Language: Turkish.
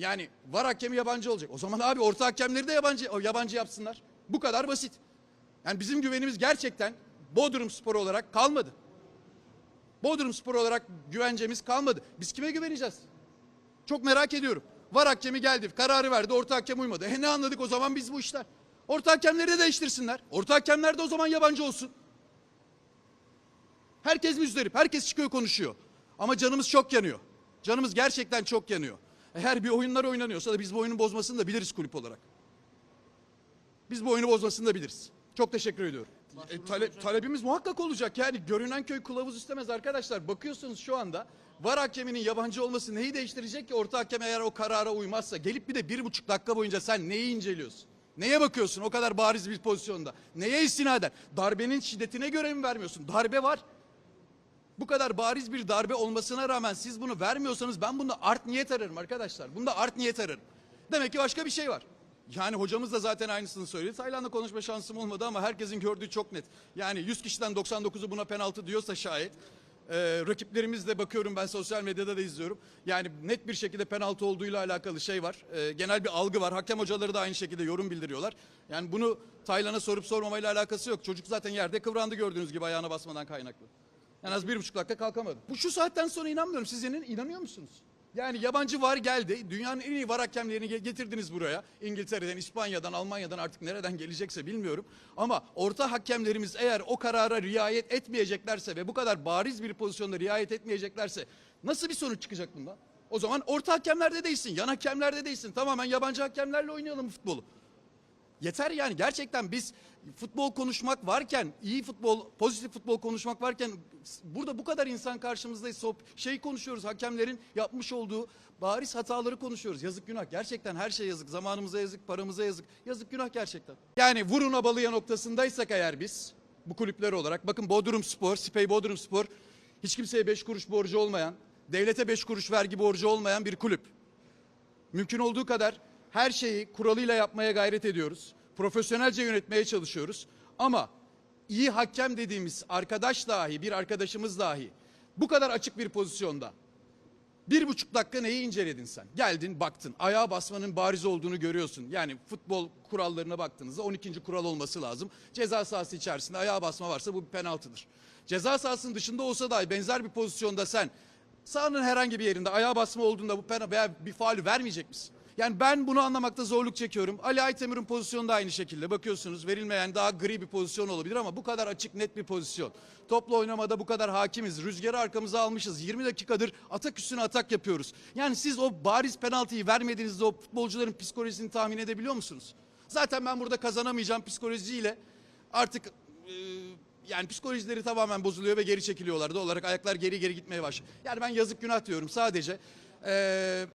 yani var hakemi yabancı olacak. O zaman abi orta hakemleri de yabancı yabancı yapsınlar. Bu kadar basit. Yani bizim güvenimiz gerçekten Bodrum Spor olarak kalmadı. Bodrum Spor olarak güvencemiz kalmadı. Biz kime güveneceğiz? Çok merak ediyorum. Var hakemi geldi, kararı verdi, orta hakem uymadı. E ne anladık o zaman biz bu işler? Orta hakemleri de değiştirsinler. Orta hakemler de o zaman yabancı olsun. Herkes müzdarip, herkes çıkıyor konuşuyor. Ama canımız çok yanıyor. Canımız gerçekten çok yanıyor. Eğer bir oyunlar oynanıyorsa da biz bu oyunun bozmasını da biliriz kulüp olarak. Biz bu oyunu bozmasını da biliriz. Çok teşekkür ediyorum. E, tale- talebimiz muhakkak olacak. Yani görünen köy kılavuz istemez arkadaşlar. Bakıyorsunuz şu anda var hakeminin yabancı olması neyi değiştirecek ki orta hakem eğer o karara uymazsa gelip bir de bir buçuk dakika boyunca sen neyi inceliyorsun? Neye bakıyorsun o kadar bariz bir pozisyonda? Neye istinaden? Darbenin şiddetine göre mi vermiyorsun? Darbe var. Bu kadar bariz bir darbe olmasına rağmen siz bunu vermiyorsanız ben bunda art niyet ararım arkadaşlar. Bunda art niyet ararım. Demek ki başka bir şey var. Yani hocamız da zaten aynısını söyledi. Tayland'la konuşma şansım olmadı ama herkesin gördüğü çok net. Yani 100 kişiden 99'u buna penaltı diyorsa şayet. e, rakiplerimiz de bakıyorum ben sosyal medyada da izliyorum. Yani net bir şekilde penaltı olduğuyla alakalı şey var. E, genel bir algı var. Hakem hocaları da aynı şekilde yorum bildiriyorlar. Yani bunu Tayland'a sorup sormamayla alakası yok. Çocuk zaten yerde kıvrandı gördüğünüz gibi ayağına basmadan kaynaklı. En az bir buçuk dakika kalkamadı. Bu şu saatten sonra inanmıyorum. Siz yine inanıyor musunuz? Yani yabancı var geldi. Dünyanın en iyi var hakemlerini ge- getirdiniz buraya. İngiltere'den, İspanya'dan, Almanya'dan artık nereden gelecekse bilmiyorum. Ama orta hakemlerimiz eğer o karara riayet etmeyeceklerse ve bu kadar bariz bir pozisyonda riayet etmeyeceklerse nasıl bir sonuç çıkacak bundan? O zaman orta hakemlerde değilsin, yan hakemlerde değilsin. Tamamen yabancı hakemlerle oynayalım futbolu. Yeter yani gerçekten biz futbol konuşmak varken, iyi futbol, pozitif futbol konuşmak varken burada bu kadar insan karşımızdayız. Sohb- Şey konuşuyoruz, hakemlerin yapmış olduğu bariz hataları konuşuyoruz. Yazık günah. Gerçekten her şey yazık. Zamanımıza yazık, paramıza yazık. Yazık günah gerçekten. Yani vurun abalıya noktasındaysak eğer biz bu kulüpler olarak bakın Bodrum Spor, Spey Bodrum Spor hiç kimseye beş kuruş borcu olmayan, devlete beş kuruş vergi borcu olmayan bir kulüp. Mümkün olduğu kadar her şeyi kuralıyla yapmaya gayret ediyoruz. Profesyonelce yönetmeye çalışıyoruz. Ama iyi hakem dediğimiz arkadaş dahi, bir arkadaşımız dahi bu kadar açık bir pozisyonda bir buçuk dakika neyi inceledin sen? Geldin baktın ayağa basmanın bariz olduğunu görüyorsun. Yani futbol kurallarına baktığınızda 12. kural olması lazım. Ceza sahası içerisinde ayağa basma varsa bu bir penaltıdır. Ceza sahasının dışında olsa dahi benzer bir pozisyonda sen sahanın herhangi bir yerinde ayağa basma olduğunda bu penaltı veya bir faul vermeyecek misin? Yani ben bunu anlamakta zorluk çekiyorum. Ali Aytemir'in pozisyonu da aynı şekilde. Bakıyorsunuz verilmeyen daha gri bir pozisyon olabilir ama bu kadar açık net bir pozisyon. Topla oynamada bu kadar hakimiz. Rüzgarı arkamıza almışız. 20 dakikadır atak üstüne atak yapıyoruz. Yani siz o bariz penaltıyı vermediğinizde o futbolcuların psikolojisini tahmin edebiliyor musunuz? Zaten ben burada kazanamayacağım psikolojiyle artık e, yani psikolojileri tamamen bozuluyor ve geri çekiliyorlar. Doğal olarak ayaklar geri geri gitmeye başlıyor. Yani ben yazık günah diyorum sadece. E,